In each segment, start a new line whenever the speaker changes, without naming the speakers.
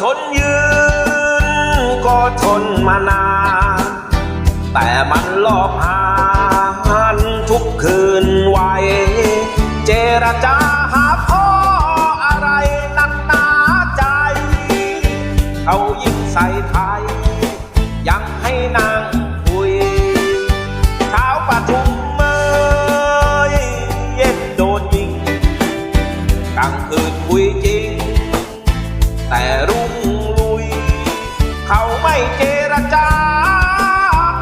ทนยืน ก็ทนมานานแต่มันหลอกหานทุกคืนไวเจรจาหาพ่ออะไรนักหนาใจ เขายิ่งใส่ไทย ยังให้นางคุยเช้าปทุมเมยเย็นโดนยิงกลางคืนคุยจริง แต่ เขาไม่เจรจา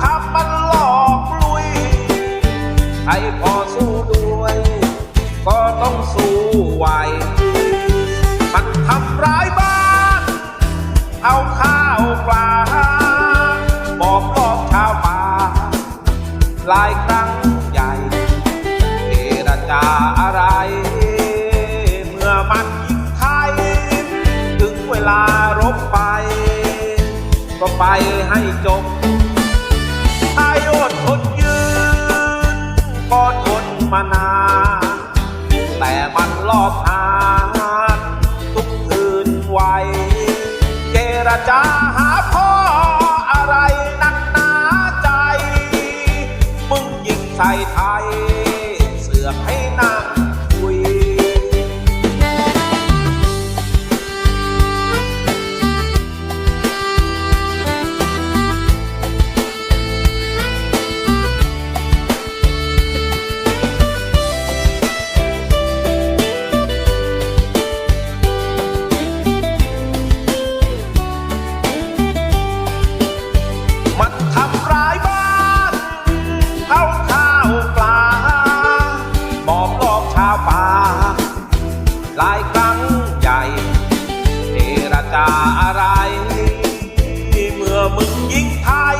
ทำมันหลอกลุยใครพอสู้ด้วย ก็ต้องสู้ไหว มันทำร้ายบ้าน เอาข้าวปลาบอกลอบชาวป่าหลายครั้งใหญ่ เจรจาอะไร ก็ไปให้จบไอ้อดทนยืน ก็ทนมานาน แต่มันรอบหาทุกคืนไวเจรจา ชาวป่าหลายครั้งใหญ่เจรจาอะไร เมื่อมึงยิงไทย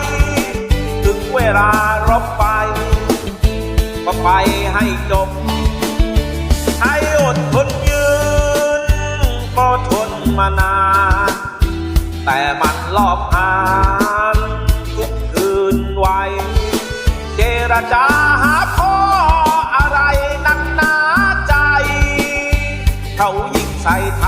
ถึงเวลารบไป ก็ไปให้จบ ให้อดทนยืนก็ทนมานานแต่มันรอบหานทุกคืนไวเจรจา อะ